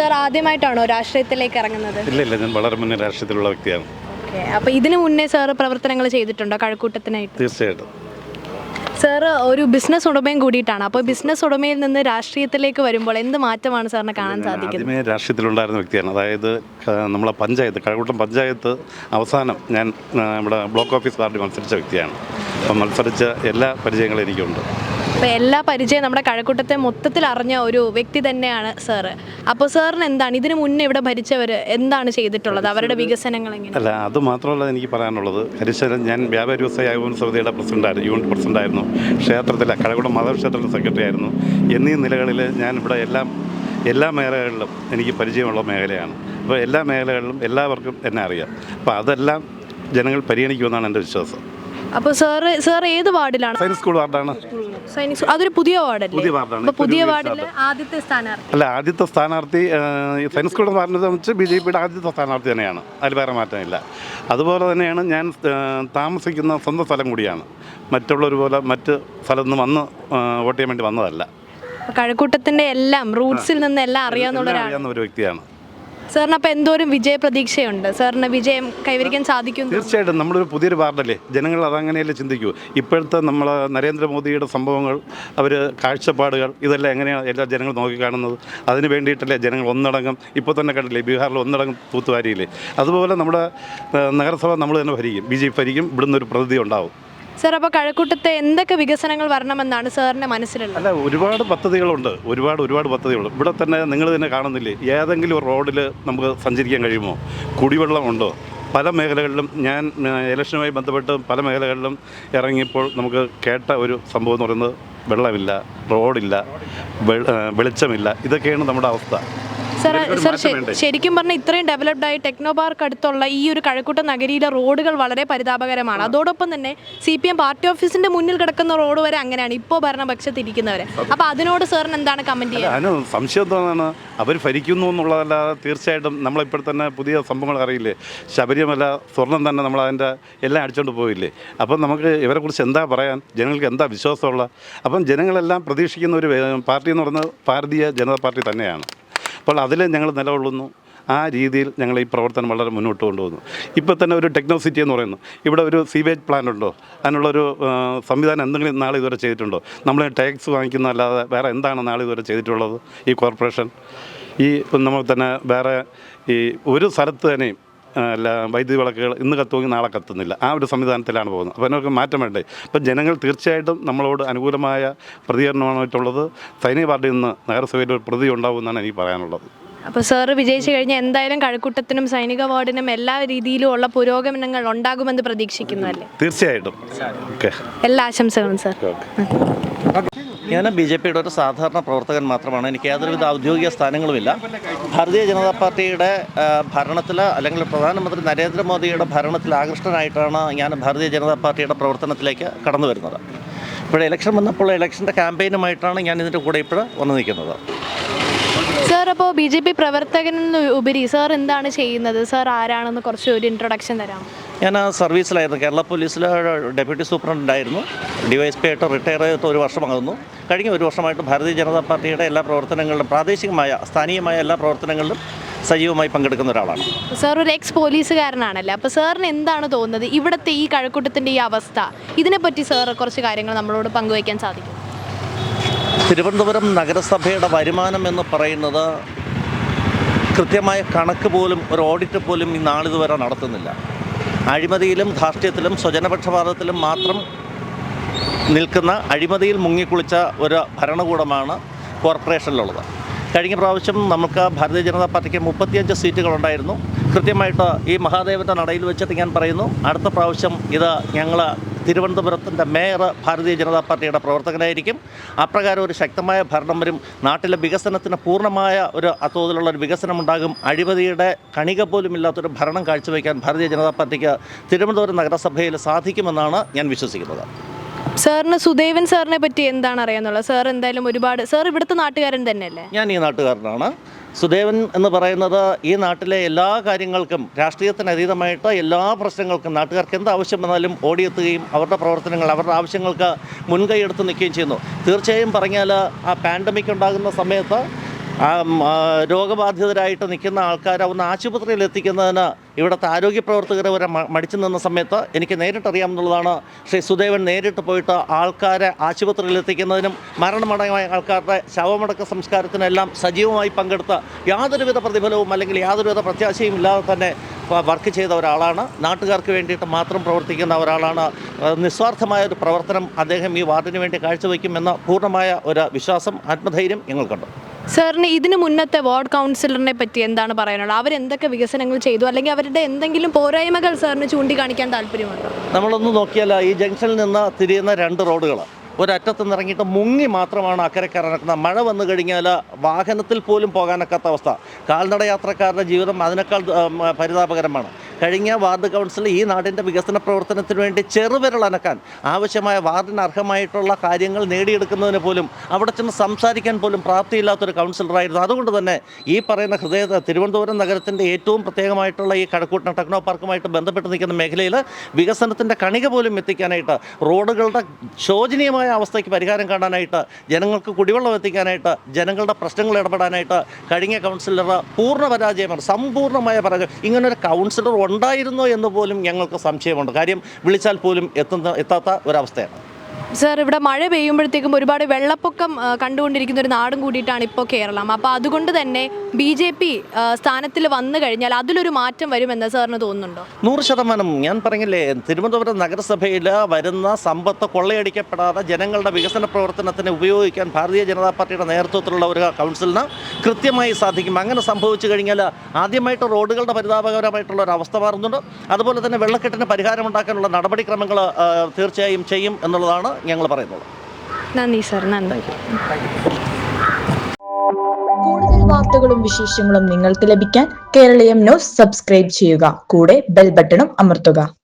Sir ആദ്യമായിട്ടാണോ രാഷ്ട്രീയത്തിലേക്ക് ഇറങ്ങുന്നത്? ഇല്ല ഇല്ല ഞാൻ വളരെ മുന്നേ രാഷ്ട്രീയത്തിലുള്ള വ്യക്തിയാണ്. അപ്പൊ അപ്പോൾ ഇതിനു മുന്നേ സാർ പ്രവർത്തനങ്ങൾ ചെയ്തിട്ടുണ്ടോ കഴക്കൂട്ടത്തിനായിട്ട്? തീർച്ചയായിട്ടും. സാർ ഒരു ബിസിനസ് ഉടമയും കൂടിയിട്ടാണ്. അപ്പോൾ ബിസിനസ് ഉടമയിൽ നിന്ന് രാഷ്ട്രീയത്തിലേക്ക് വരുമ്പോൾ എന്ത് മാറ്റമാണ് സാറിന് കാണാൻ സാധിക്കുന്നത്? ആദ്യമേ രാഷ്ട്രീയത്തിലുണ്ടായിരുന്ന വ്യക്തിയാണ്. അതായത് നമ്മളെ പഞ്ചായത്ത് കഴക്കൂട്ടം പഞ്ചായത്ത് അവസാനം ഞാൻ നമ്മുടെ ബ്ലോക്ക് ഓഫീസ് പാർട്ടി മത്സരിച്ച വ്യക്തിയാണ്. അപ്പം മത്സരിച്ച എല്ലാ പരിചയങ്ങളും എനിക്കുണ്ട്. അപ്പോൾ എല്ലാ പരിചയം നമ്മുടെ കഴക്കൂട്ടത്തെ മൊത്തത്തിൽ അറിഞ്ഞ ഒരു വ്യക്തി തന്നെയാണ് സാറ് അപ്പോൾ സാറിന് എന്താണ്? ഇതിനു മുന്നേ ഇവിടെ ഭരിച്ചവർ എന്താണ് ചെയ്തിട്ടുള്ളത്? അവരുടെ വികസനങ്ങൾ എങ്ങനെ? അല്ല അത് മാത്രമല്ല എനിക്ക് പറയാനുള്ളത്. ഹരിശരൻ ഞാൻ വ്യാപാരി വ്യവസായ ഏകോപന സമിതിയുടെ പ്രസിഡന്റായിരുന്നു യൂണിറ്റ് പ്രസിഡന്റായിരുന്നു ക്ഷേത്രത്തിലെ കഴക്കൂടം മതക്ഷേത്രത്തിലെ സെക്രട്ടറി ആയിരുന്നു. എന്നീ നിലകളിൽ ഞാൻ ഇവിടെ എല്ലാം എല്ലാ മേഖലകളിലും എനിക്ക് പരിചയമുള്ള മേഖലയാണ്. അപ്പോൾ എല്ലാ മേഖലകളിലും എല്ലാവർക്കും എന്നെ അറിയാം. അപ്പോൾ അതെല്ലാം ജനങ്ങൾ പരിഗണിക്കുമെന്നാണ് എന്റെ വിശ്വാസം. അപ്പോൾ സാറ് സാർ ഏത് വാർഡിലാണ്? സൈനിക് സ്കൂൾ വാർഡാണ്. സൈനിക് അതൊരു പുതിയ വാർഡല്ലേ? പുതിയ വാർഡാണ്. അപ്പോൾ പുതിയ വാർഡിലെ ആദ്യത്തെ സ്ഥാനാർത്ഥി. അല്ല ആദ്യത്തെ സ്ഥാനാർത്ഥി സയൻസ് സ്കൂൾ വാർഡിനെ സംബന്ധിച്ച് ബി ജെ പിയുടെ ആദ്യത്തെ സ്ഥാനാർത്ഥി തന്നെയാണ്. അതിൽ വേറെ മാറ്റമില്ല. അതുപോലെ തന്നെയാണ് ഞാൻ താമസിക്കുന്ന സ്വന്തം സ്ഥലം കൂടിയാണ്. മറ്റുള്ളവർ പോലെ മറ്റ് സ്ഥലത്ത് നിന്ന് വന്ന് വോട്ട് ചെയ്യാൻ വേണ്ടി വന്നതല്ല. കഴക്കൂട്ടത്തിന്റെ എല്ലാം റൂട്ട്സിൽ നിന്ന് എല്ലാം അറിയാവുന്ന എല്ലാം അറിയാവുന്ന ഒരു വ്യക്തിയാണ്. സാറിന് അപ്പോൾ എന്തോരം വിജയ പ്രതീക്ഷയുണ്ട്? സാറിന് വിജയം കൈവരിക്കാൻ സാധിക്കും തീർച്ചയായിട്ടും നമ്മളൊരു പുതിയൊരു പാർട്ടല്ലേ? ജനങ്ങൾ അതങ്ങനെയല്ലേ ചിന്തിക്കൂ? ഇപ്പോഴത്തെ നമ്മൾ നരേന്ദ്രമോദിയുടെ സംഭവങ്ങൾ അവർ കാഴ്ചപ്പാടുകൾ ഇതെല്ലാം എങ്ങനെയാണ് എല്ലാ ജനങ്ങൾ നോക്കിക്കാണുന്നത്? അതിന് വേണ്ടിയിട്ടല്ലേ ജനങ്ങൾ ഒന്നടങ്കം ഇപ്പോൾ തന്നെ കണ്ടില്ലേ ബീഹാറിൽ ഒന്നടങ്കം തൂത്തുവാരിയില്ലേ? അതുപോലെ നമ്മുടെ നഗരസഭ നമ്മൾ തന്നെ ഭരിക്കും. ബി ജെ പി ഭരിക്കും. ഇവിടുന്ന് ഒരു പ്രതിനിധി ഉണ്ടാവും. സാർ അപ്പോൾ കഴക്കൂട്ടത്തെ എന്തൊക്കെ വികസനങ്ങൾ വരണമെന്നാണ് സാറിന്റെ മനസ്സിലുള്ളത്? അല്ല ഒരുപാട് പദ്ധതികളുണ്ട്. ഒരുപാട് ഒരുപാട് പദ്ധതികളുണ്ട്. ഇവിടെ തന്നെ നിങ്ങൾ തന്നെ കാണുന്നില്ലേ? ഏതെങ്കിലും റോഡിൽ നമുക്ക് സഞ്ചരിക്കാൻ കഴിയുമോ? കുടിവെള്ളമുണ്ടോ? പല മേഖലകളിലും ഞാൻ ഇലക്ഷനുമായി ബന്ധപ്പെട്ട് പല മേഖലകളിലും ഇറങ്ങിയപ്പോൾ നമുക്ക് കേട്ട ഒരു സംഭവം എന്ന് പറയുന്നത് വെള്ളമില്ല റോഡില്ല വെളിച്ചമില്ല. ഇതൊക്കെയാണ് നമ്മുടെ അവസ്ഥ. സാർ? ശരിക്കും പറഞ്ഞാൽ ഇത്രയും ഡെവലപ്ഡ് ആയി ടെക്നോ പാർക്ക് അടുത്തുള്ള ഈ ഒരു കഴക്കൂട്ട നഗരിയിലെ റോഡുകൾ വളരെ പരിതാപകരമാണ്. അതോടൊപ്പം തന്നെ സി പി എം പാർട്ടി ഓഫീസിന്റെ മുന്നിൽ കിടക്കുന്ന റോഡ് വരെ അങ്ങനെയാണ് ഇപ്പോൾ ഭരണപക്ഷത്തിരിക്കുന്നവരെ അപ്പോൾ അതിനോട് സാറിന് എന്താണ് കമന്റ് ചെയ്യുന്നത് സംശയം എന്താണ് അവർ ഭരിക്കുന്നു എന്നുള്ളതല്ലാതെ തീർച്ചയായിട്ടും നമ്മളിപ്പോൾ തന്നെ പുതിയ സംഭവങ്ങൾ അറിയില്ലേ? ശബരിമല സ്വർണം തന്നെ നമ്മൾ അതിന്റെ എല്ലാം അടിച്ചുകൊണ്ട് പോയില്ലേ? അപ്പം നമുക്ക് ഇവരെക്കുറിച്ച് എന്താ പറയാൻ? ജനങ്ങൾക്ക് എന്താ വിശ്വാസമുള്ള? അപ്പം ജനങ്ങളെല്ലാം പ്രതീക്ഷിക്കുന്ന ഒരു പാർട്ടി എന്ന് പറയുന്നത് ഭാരതീയ ജനതാ പാർട്ടി തന്നെയാണ്. അപ്പോൾ അതിൽ ഞങ്ങൾ നിലകൊള്ളുന്നു. ആ രീതിയിൽ ഞങ്ങൾ ഈ പ്രവർത്തനം വളരെ മുന്നോട്ട് കൊണ്ടുപോകുന്നു ഇപ്പോൾ തന്നെ ഒരു ടെക്നോ സിറ്റി എന്ന് പറയുന്നു. ഇവിടെ ഒരു സീവേജ് പ്ലാൻ ഉണ്ടോ? അതിനുള്ളൊരു സംവിധാനം എന്തെങ്കിലും നാളെ ഇതുവരെ ചെയ്തിട്ടുണ്ടോ? നമ്മൾ ടാക്സ് വാങ്ങിക്കുന്നതല്ലാതെ വേറെ എന്താണ് നാളെ ഇതുവരെ ചെയ്തിട്ടുള്ളത് ഈ കോർപ്പറേഷൻ? ഈ നമ്മൾ തന്നെ വേറെ ഈ ഒരു സ്ഥലത്ത് തന്നെയും അല്ല വൈദ്യുതി വിളക്കുകൾ ഇന്ന് കത്തുമെങ്കിൽ നാളെ കത്തുന്നില്ല. ആ ഒരു സംവിധാനത്തിലാണ് പോകുന്നത്. അപ്പോൾ അതിനൊക്കെ മാറ്റം വേണ്ടേ? അപ്പം ജനങ്ങൾ തീർച്ചയായിട്ടും നമ്മളോട് അനുകൂലമായ പ്രതികരണമായിട്ടുള്ളത് സൈനിക പാർട്ടിയിൽ നിന്ന് നഗരസഭയിൽ ഒരു പ്രതി ഉണ്ടാകുമെന്നാണ് എനിക്ക് പറയാനുള്ളത്. അപ്പോൾ സാറ് വിജയിച്ചു കഴിഞ്ഞാൽ എന്തായാലും കഴക്കൂട്ടത്തിനും സൈനിക വാർഡിനും എല്ലാ രീതിയിലും ഉള്ള പുരോഗമനങ്ങൾ ഉണ്ടാകുമെന്ന് പ്രതീക്ഷിക്കുന്നു അല്ലേ? തീർച്ചയായിട്ടും. എല്ലാ ആശംസകളും സാർ. ഞാൻ ബി ജെ പിയുടെ ഒരു സാധാരണ പ്രവർത്തകൻ മാത്രമാണ്. എനിക്ക് യാതൊരുവിധ ഔദ്യോഗിക സ്ഥാനങ്ങളുമില്ല. ഭാരതീയ ജനതാ പാർട്ടിയുടെ ഭരണത്തിൽ അല്ലെങ്കിൽ പ്രധാനമന്ത്രി നരേന്ദ്രമോദിയുടെ ഭരണത്തിൽ ആകൃഷ്ടനായിട്ടാണ് ഞാൻ ഭാരതീയ ജനതാ പാർട്ടിയുടെ പ്രവർത്തനത്തിലേക്ക് കടന്നു വരുന്നത്. ഇപ്പോൾ ഇലക്ഷൻ വന്നപ്പോൾ ഇലക്ഷന്റെ ക്യാമ്പയിനുമായിട്ടാണ് ഞാൻ ഇതിന്റെ കൂടെ ഇപ്പോൾ വന്നു നിൽക്കുന്നത്. സാർ അപ്പോൾ ബി ജെ പി പ്രവർത്തകനെന്ന് ഉപരി സാർ എന്താണ് ചെയ്യുന്നത്? സാർ ആരാണെന്ന് കുറച്ച് ഒരു ഇൻട്രൊഡക്ഷൻ തരാം ഞാൻ ആ സർവീസിലായിരുന്നു. കേരള പോലീസിലെ ഡെപ്യൂട്ടി സൂപ്രണ്ടായിരുന്നു ഡി വൈ എസ് പി ആയിട്ട് റിട്ടയർ ചെയ്തിട്ട് ഒരു വർഷമാകുന്നു കഴിഞ്ഞ ഒരു വർഷമായിട്ട് ഭാരതീയ ജനതാ പാർട്ടിയുടെ എല്ലാ പ്രവർത്തനങ്ങളിലും പ്രാദേശികമായ സ്ഥാനീയമായ എല്ലാ പ്രവർത്തനങ്ങളിലും സജീവമായി പങ്കെടുക്കുന്ന ഒരാളാണ്. സാർ ഒരു എക്സ് പോലീസുകാരനാണല്ലേ? അപ്പോൾ സാറിന് എന്താണ് തോന്നുന്നത്? ഇവിടുത്തെ ഈ കഴക്കൂട്ടത്തിന്റെ ഈ അവസ്ഥ ഇതിനെപ്പറ്റി സാർ കുറച്ച് കാര്യങ്ങൾ നമ്മളോട് പങ്കുവയ്ക്കാൻ സാധിക്കും. തിരുവനന്തപുരം നഗരസഭയുടെ വരുമാനം എന്ന് പറയുന്നത് കൃത്യമായ കണക്ക് പോലും ഒരു ഓഡിറ്റ് പോലും ഈ നാളിതുവരെ നടത്തുന്നില്ല. അഴിമതിയിലും ധാർഷ്ട്യത്തിലും സ്വജനപക്ഷപാതത്തിലും മാത്രം നിൽക്കുന്ന അഴിമതിയിൽ മുങ്ങിക്കുളിച്ച ഒരു ഭരണകൂടമാണ് കോർപ്പറേഷനിലുള്ളത്. കഴിഞ്ഞ പ്രാവശ്യം നമുക്ക് ഭാരതീയ ജനതാ പാർട്ടിക്ക് മുപ്പത്തിയഞ്ച് സീറ്റുകളുണ്ടായിരുന്നു. കൃത്യമായിട്ട് ഈ മഹാദേവന്റെ നടയിൽ വെച്ചിട്ട് ഞാൻ പറയുന്നു. അടുത്ത പ്രാവശ്യം ഇത് ഞങ്ങൾ തിരുവനന്തപുരത്തിന്റെ മേയർ ഭാരതീയ ജനതാ പാർട്ടിയുടെ പ്രവർത്തകനായിരിക്കും. അപ്രകാരം ഒരു ശക്തമായ ഭരണം വരും. നാട്ടിലെ വികസനത്തിന് പൂർണമായ ഒരു തോതിലുള്ള ഒരു വികസനം ഉണ്ടാകും അഴിമതിയുടെ കണിക പോലും ഇല്ലാത്തൊരു ഭരണം കാഴ്ചവെക്കാൻ ഭാരതീയ ജനതാ പാർട്ടിക്ക് തിരുവനന്തപുരം നഗരസഭയിൽ സാധിക്കുമെന്നാണ് ഞാൻ വിശ്വസിക്കുന്നത്. സാറിന് സുദേവൻ സാറിനെ പറ്റി എന്താണ് അറിയാന്നുള്ളത് സാർ എന്തായാലും ഒരുപാട് സാർ ഇവിടുത്തെ നാട്ടുകാരൻ തന്നെയല്ലേ? ഞാൻ ഈ നാട്ടുകാരനാണ്. സുദേവൻ എന്ന് പറയുന്നത് ഈ നാട്ടിലെ എല്ലാ കാര്യങ്ങൾക്കും രാഷ്ട്രീയത്തിന് അതീതമായിട്ട് എല്ലാ പ്രശ്നങ്ങൾക്കും നാട്ടുകാർക്ക് എന്ത് ആവശ്യം വന്നാലും ഓടിയെത്തുകയും അവരുടെ പ്രവർത്തനങ്ങൾ അവരുടെ ആവശ്യങ്ങൾക്ക് മുൻകൈ എടുത്ത് നിൽക്കുകയും ചെയ്യുന്നു. തീർച്ചയായും പറഞ്ഞാൽ ആ പാൻഡമിക് ഉണ്ടാകുന്ന സമയത്ത് രോഗബാധിതരായിട്ട് നിൽക്കുന്ന ആൾക്കാരെ ഒന്ന് ആശുപത്രിയിൽ എത്തിക്കുന്നതിന് ഇവിടുത്തെ ആരോഗ്യ പ്രവർത്തകരെ വരെ മടിച്ചു നിന്ന സമയത്ത് എനിക്ക് നേരിട്ടറിയാമെന്നുള്ളതാണ് ശ്രീ സുദേവൻ നേരിട്ട് പോയിട്ട് ആൾക്കാരെ ആശുപത്രിയിൽ എത്തിക്കുന്നതിനും മരണമടങ്ങിയ ആൾക്കാരുടെ ശവമടക്ക സംസ്കാരത്തിനെല്ലാം സജീവമായി പങ്കെടുത്ത് യാതൊരുവിധ പ്രതിഫലവും അല്ലെങ്കിൽ യാതൊരുവിധ പ്രത്യാശയും ഇല്ലാതെ തന്നെ വർക്ക് ചെയ്ത ഒരാളാണ്. നാട്ടുകാർക്ക് വേണ്ടിയിട്ട് മാത്രം പ്രവർത്തിക്കുന്ന ഒരാളാണ്. നിസ്വാർത്ഥമായ ഒരു പ്രവർത്തനം അദ്ദേഹം ഈ വാർഡിന് വേണ്ടി കാഴ്ചവെക്കുമെന്ന പൂർണമായ ഒരു വിശ്വാസം ആത്മധൈര്യം ഞങ്ങൾക്കുണ്ട്. സാറിന് ഇതിനു മുന്നത്തെ വാർഡ് കൗൺസിലറിനെ പറ്റി എന്താണ് പറയാനുള്ളത്? അവരെന്തൊക്കെ വികസനങ്ങൾ ചെയ്തു? അല്ലെങ്കിൽ അവരുടെ എന്തെങ്കിലും പോരായ്മകൾ സാറിന് ചൂണ്ടിക്കാണിക്കാൻ താല്പര്യമുണ്ടോ? നമ്മളൊന്ന് നോക്കിയാൽ ഈ ജംഗ്ഷനിൽ നിന്ന് തിരിയുന്ന രണ്ട് റോഡുകൾ ഒരറ്റത്ത് നിന്ന് ഇറങ്ങിയിട്ട് മുങ്ങി മാത്രമാണ് അക്കരക്കാർ നടക്കുന്നത് മഴ വന്നു കഴിഞ്ഞാൽ വാഹനത്തിൽ പോലും പോകാനൊക്കാത്ത അവസ്ഥ. കാൽനട യാത്രക്കാരുടെ ജീവിതം അതിനേക്കാൾ പരിതാപകരമാണ്. കഴിഞ്ഞ വാർഡ് കൗൺസിൽ ഈ നാടിന്റെ വികസന പ്രവർത്തനത്തിന് വേണ്ടി ചെറുവിരൽ അനക്കാൻ ആവശ്യമായ വാർഡിന് അർഹമായിട്ടുള്ള കാര്യങ്ങൾ നേടിയെടുക്കുന്നതിന് പോലും അവിടെ ചെന്ന് സംസാരിക്കാൻ പോലും പ്രാപ്തിയില്ലാത്തൊരു കൗൺസിലറായിരുന്നു. അതുകൊണ്ട് തന്നെ ഈ പറയുന്ന ഹൃദയ തിരുവനന്തപുരം നഗരത്തിന്റെ ഏറ്റവും പ്രത്യേകമായിട്ടുള്ള ഈ കടക്കൂട്ടം ടെക്നോ പാർക്കുമായിട്ട് ബന്ധപ്പെട്ട് നിൽക്കുന്ന മേഖലയിൽ വികസനത്തിന്റെ കണിക പോലും എത്തിക്കാനായിട്ട് റോഡുകളുടെ ശോചനീയമായ അവസ്ഥയ്ക്ക് പരിഹാരം കാണാനായിട്ട് ജനങ്ങൾക്ക് കുടിവെള്ളം എത്തിക്കാനായിട്ട് ജനങ്ങളുടെ പ്രശ്നങ്ങൾ ഇടപെടാനായിട്ട് കഴിഞ്ഞ കൗൺസിലർ പൂർണ പരാജയമാണ് സമ്പൂർണമായ പരാജയം. ഇങ്ങനൊരു കൗൺസിലർ ഉണ്ടായിരുന്നോ എന്ന് പോലും ഞങ്ങൾക്ക് സംശയമുണ്ട്. കാര്യം വിളിച്ചാൽ പോലും എത്തുന്ന എത്താത്ത ഒരവസ്ഥയാണ്. സാർ ഇവിടെ മഴ പെയ്യുമ്പോഴത്തേക്കും ഒരുപാട് വെള്ളപ്പൊക്കം കണ്ടുകൊണ്ടിരിക്കുന്ന ഒരു നാടും കൂടിയിട്ടാണ് ഇപ്പോൾ കേരളം. അപ്പോൾ അതുകൊണ്ട് തന്നെ ബി ജെ പി സ്ഥാനത്തിൽ വന്നു കഴിഞ്ഞാൽ അതിലൊരു മാറ്റം വരുമെന്ന് സാറിന് തോന്നുന്നുണ്ടോ? നൂറ് ശതമാനം. ഞാൻ പറഞ്ഞില്ലേ തിരുവനന്തപുരം നഗരസഭയിൽ വരുന്ന സമ്പത്ത് കൊള്ളയടിക്കപ്പെടാതെ ജനങ്ങളുടെ വികസന പ്രവർത്തനത്തിന് ഉപയോഗിക്കാൻ ഭാരതീയ ജനതാ പാർട്ടിയുടെ നേതൃത്വത്തിലുള്ള ഒരു കൗൺസിലിന് കൃത്യമായി സാധിക്കും. അങ്ങനെ സംഭവിച്ചു കഴിഞ്ഞാൽ ആദ്യമായിട്ട് റോഡുകളുടെ പരിതാപകരമായിട്ടുള്ള ഒരു അവസ്ഥ മാറുന്നുണ്ട്. അതുപോലെ തന്നെ വെള്ളക്കെട്ടിന് പരിഹാരമുണ്ടാക്കാനുള്ള നടപടിക്രമങ്ങൾ തീർച്ചയായും ചെയ്യും എന്നുള്ളതാണ് ഞങ്ങൾ പറയുന്നത് നന്ദി സർ നന്ദി. കൂടുതൽ വാർത്തകളും വിശേഷങ്ങളും നിങ്ങൾക്ക് ലഭിക്കാൻ കേരളീയം ന്യൂസ് സബ്സ്ക്രൈബ് ചെയ്യുക. കൂടെ ബെൽ ബട്ടണും അമർത്തുക.